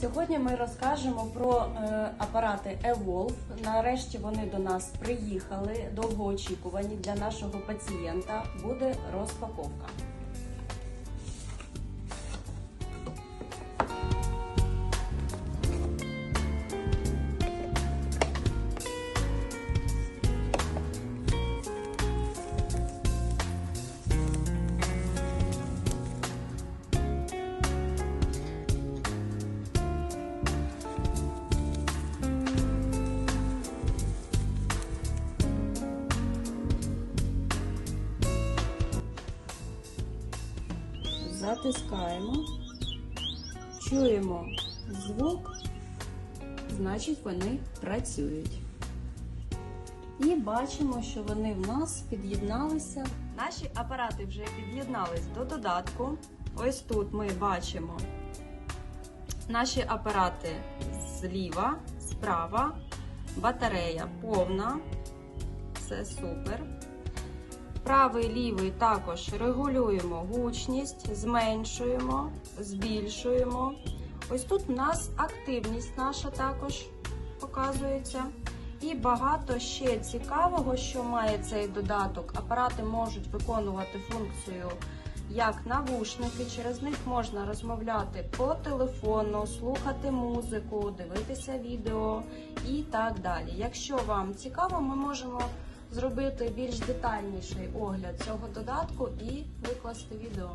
Сьогодні ми розкажемо про е, апарати Evolve. Нарешті вони до нас приїхали, довгоочікувані для нашого пацієнта. Буде розпаковка. Затискаємо, чуємо звук, значить вони працюють. І бачимо, що вони в нас під'єдналися. Наші апарати вже під'єднались до додатку. Ось тут ми бачимо наші апарати зліва, справа, батарея повна. Це супер. Правий, лівий також регулюємо гучність, зменшуємо, збільшуємо. Ось тут у нас активність наша також показується. І багато ще цікавого, що має цей додаток. Апарати можуть виконувати функцію як навушники, через них можна розмовляти по телефону, слухати музику, дивитися відео і так далі. Якщо вам цікаво, ми можемо зробити більш детальніший огляд цього додатку і викласти відео.